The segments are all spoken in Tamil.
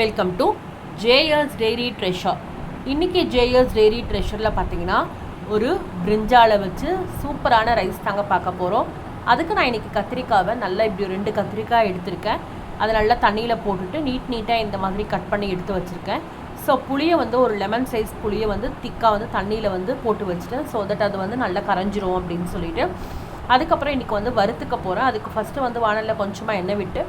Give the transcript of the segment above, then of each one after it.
Welcome to JS dairy treasure இன்றைக்கி ஜேஎஸ் டெய்ரி ட்ரெஷரில் பார்த்தீங்கன்னா ஒரு பிரிஞ்சாலை வச்சு சூப்பரான ரைஸ் தாங்க பார்க்க போகிறோம் அதுக்கு நான் இன்றைக்கி கத்திரிக்காவை நல்லா இப்படி ரெண்டு கத்திரிக்காய் எடுத்திருக்கேன். அதை நல்லா தண்ணியில் போட்டுட்டு நீட் நீட்டாக இந்த மாதிரி கட் பண்ணி எடுத்து வச்சுருக்கேன். ஸோ புளியை வந்து ஒரு லெமன் சைஸ் புளியை வந்து திக்காக வந்து தண்ணியில் வந்து போட்டு வச்சுட்டேன். ஸோ தட் அது வந்து நல்லா கரைஞ்சிரும் அப்படின்னு சொல்லிட்டு. அதுக்கப்புறம் இன்றைக்கி வந்து வறுத்துக்க போகிறேன் அதுக்கு ஃபஸ்ட்டு வந்து வானலில் கொஞ்சமாக எண்ணெய் விட்டு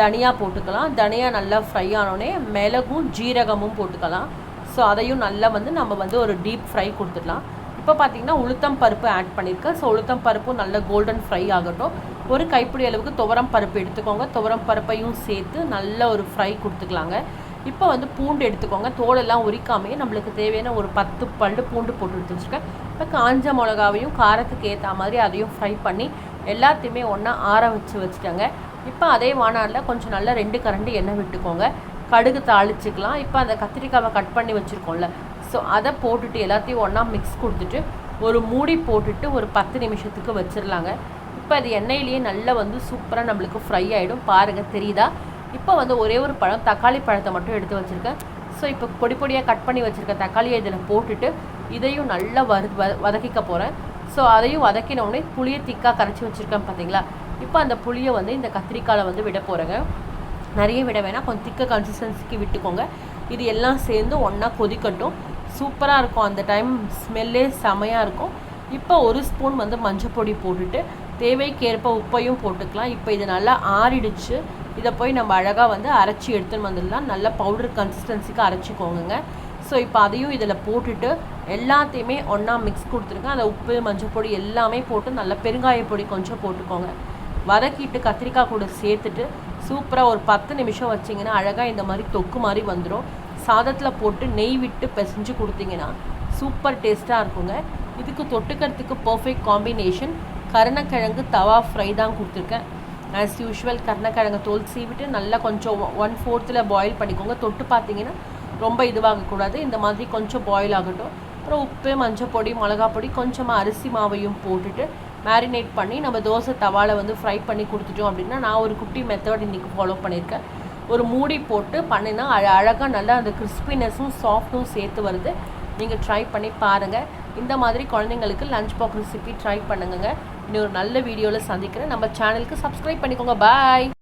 தனியாக போட்டுக்கலாம். தனியாக நல்லா ஃப்ரை ஆனோடனே மிளகும் ஜீரகமும் போட்டுக்கலாம். ஸோ அதையும் நல்லா வந்து நம்ம வந்து ஒரு டீப் ஃப்ரை கொடுத்துடலாம். இப்போ பார்த்திங்கன்னா உளுத்தம் பருப்பு ஆட் பண்ணியிருக்கேன் ஸோ உளுத்தம் பருப்பும் நல்ல கோல்டன் ஃப்ரை ஆகட்டும். ஒரு கைப்பிடி அளவுக்கு துவரம் பருப்பு எடுத்துக்கோங்க. துவரம் பருப்பையும் சேர்த்து நல்ல ஒரு ஃப்ரை கொடுத்துக்கலாங்க. இப்போ வந்து பூண்டு எடுத்துக்கோங்க. தோலெல்லாம் உரிக்காமையே நம்மளுக்கு தேவையான ஒரு பத்து பல்லு பூண்டு போட்டு எடுத்து வச்சுருக்கேன். இப்போ காஞ்ச மிளகாவையும் காரத்துக்கு ஏற்ற மாதிரி அதையும் ஃப்ரை பண்ணி எல்லாத்தையுமே ஒன்றா ஆற வச்சு வச்சுட்டேங்க. இப்போ அதே வானாரில் கொஞ்சம் நல்லா ரெண்டு கரண்டி எண்ணெய் விட்டுக்கோங்க. கடுகு தாளிச்சிக்கலாம். இப்போ அந்த கத்திரிக்காவை கட் பண்ணி வச்சுருக்கோம்ல. ஸோ அதை போட்டுட்டு எல்லாத்தையும் ஒன்றா மிக்ஸ் கொடுத்துட்டு ஒரு மூடி போட்டுட்டு ஒரு பத்து நிமிஷத்துக்கு வச்சிடலாங்க இப்போ அது எண்ணெயிலேயே நல்லா வந்து சூப்பராக நம்மளுக்கு ஃப்ரை ஆகிடும் பாருங்கள் தெரியுதா? இப்போ வந்து ஒரே ஒரு பழம் தக்காளி பழத்தை மட்டும் எடுத்து வச்சுருக்கேன். ஸோ இப்போ பொடி பொடியாக கட் பண்ணி வச்சுருக்க தக்காளியை இதில் போட்டுட்டு இதையும் நல்லா வறு வ- வதக்கிக்க போகிறேன் ஸோ அதையும் வதக்கினோடனே புளியை திக்காக கரைச்சி வச்சுருக்கேன் பார்த்தீங்களா இப்போ அந்த புளியை வந்து இந்த கத்திரிக்காயில் வந்து விட போகிறேங்க நிறைய விட வேணாம். கொஞ்சம் திக்க கன்சிஸ்டன்சிக்கு விட்டுக்கோங்க. இது எல்லாம் சேர்ந்து ஒன்றா கொதிக்கட்டும். சூப்பராக இருக்கும். அந்த டைம் ஸ்மெல்லே செமையாக இருக்கும். இப்போ ஒரு ஸ்பூன் வந்து மஞ்சள் பொடி போட்டுட்டு தேவைக்கேற்ப உப்பையும் போட்டுக்கலாம். இப்போ இது நல்லா ஆறிடுச்சு. இதை போய் நம்ம அழகாக வந்து அரைச்சி எடுத்துன்னு வந்துடலாம். நல்ல பவுடர் கன்சிஸ்டன்சிக்கு அரைச்சிக்கோங்க ஸோ இப்போ அதையும் இதில் போட்டுட்டு எல்லாத்தையுமே ஒன்றா மிக்ஸ் கொடுத்துருங்க. அந்த உப்பு மஞ்சள் பொடி எல்லாமே போட்டு நல்ல பெருங்காய பொடி கொஞ்சம் போட்டுக்கோங்க. வதக்கிட்டு கத்திரிக்காய் கூட சேர்த்துட்டு சூப்பராக ஒரு பத்து நிமிஷம் வச்சிங்கன்னா அழகாக இந்த மாதிரி தொக்கு மாதிரி வந்துடும் சாதத்தில் போட்டு நெய் விட்டு பிசைஞ்சு கொடுத்தீங்கன்னா சூப்பர் டேஸ்ட்டாக இருக்குங்க. இதுக்கு தொட்டுக்கிறதுக்கு பர்ஃபெக்ட் காம்பினேஷன் கருணக்கிழங்கு தவா ஃப்ரை தான் கொடுத்துருக்கேன். ஆஸ் யூஷுவல் கருணக்கிழங்கு தோல் சீவிட்டு நல்லா கொஞ்சம் ஒன் ஃபோர்த்தில் பாயில் பண்ணிக்கோங்க. தொட்டு பார்த்தீங்கன்னா ரொம்ப இதுவாகக்கூடாது. இந்த மாதிரி கொஞ்சம் பாயில் ஆகட்டும். அப்புறம் உப்பு மஞ்சள் பொடி மிளகா பொடி கொஞ்சமாக அரிசி மாவையும் போட்டுட்டு மேரினேட் பண்ணி நம்ம தோசை தவாவில் வந்து ஃப்ரை பண்ணி கொடுத்துட்டோம் அப்படின்னா நான் ஒரு குட்டி மெத்தட் இன்றைக்கி ஃபாலோ பண்ணியிருக்கேன். ஒரு மூடி போட்டு பண்ணினா அழ அழகாக நல்லா அந்த கிறிஸ்பினஸும் சாஃப்ட்டும் சேர்த்து வருது. நீங்கள் ட்ரை பண்ணி பாருங்கள் இந்த மாதிரி குழந்தைங்களுக்கு லஞ்ச் பாக்ஸ் ரெசிபி ட்ரை பண்ணுங்க இன்னொரு நல்ல வீடியோவில் சந்திக்கிறேன். நம்ம சேனலுக்கு சப்ஸ்கிரைப் பண்ணிக்கோங்க. பாய்